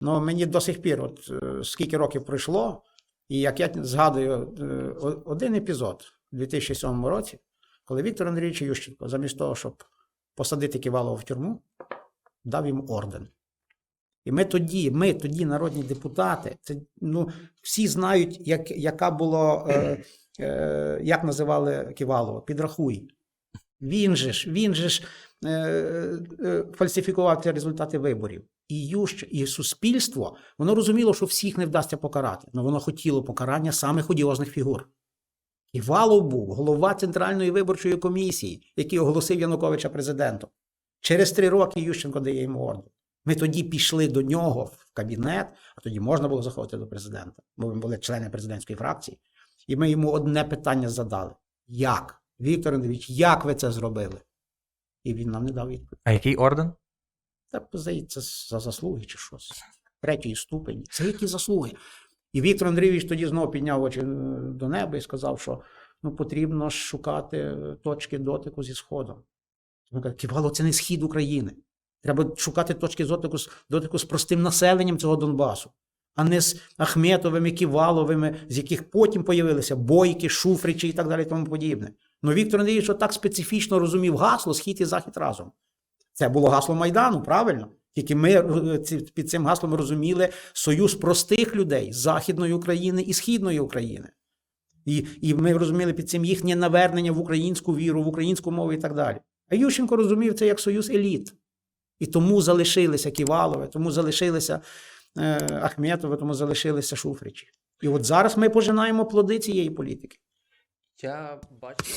Ну, мені до сих пір, от е, скільки років пройшло, і як я згадую е, один епізод у 2007 році, коли Віктор Андрійович Ющенко, замість того, щоб посадити Ківалова в тюрму, дав йому орден. І ми тоді, ми тоді, народні депутати, це ну, всі знають, як, яка було, е, е, як називали Ківалова, підрахуй. Він же ж, він же ж е, е, фальсифікував результати виборів. І Ющ, і суспільство, воно розуміло, що всіх не вдасться покарати, але воно хотіло покарання самих одіозних фігур. Ківалов був голова Центральної виборчої комісії, який оголосив Януковича президентом. Через три роки Ющенко дає йому орден. Ми тоді пішли до нього в кабінет, а тоді можна було заходити до президента, бо ми були члени президентської фракції. І ми йому одне питання задали: як? Віктор Андрійович, як ви це зробили? І він нам не дав відповідь. А який орден? Та здається, за заслуги чи щось. Третьої ступені. Це які заслуги? І Віктор Андрійович тоді знову підняв очі е, до неба і сказав, що ну, потрібно шукати е, точки дотику зі Сходом. Каже, Ківало, це не схід України. Треба шукати точки дотику, з- дотику з простим населенням цього Донбасу, а не з Ахметовими, Ківаловими, з яких потім появилися бойки, шуфричі і так далі, і тому подібне. Ну Віктор Андрійович так специфічно розумів гасло Схід і Захід разом. Це було гасло Майдану, правильно? Тільки ми е, під цим гаслом розуміли союз простих людей Західної України і Східної України. І, і ми розуміли під цим їхнє навернення в українську віру, в українську мову і так далі. А Ющенко розумів це як союз еліт. І тому залишилися Ківалове, тому залишилися е, Ахметове, тому залишилися Шуфричі. І от зараз ми пожинаємо плоди цієї політики. Я бачу.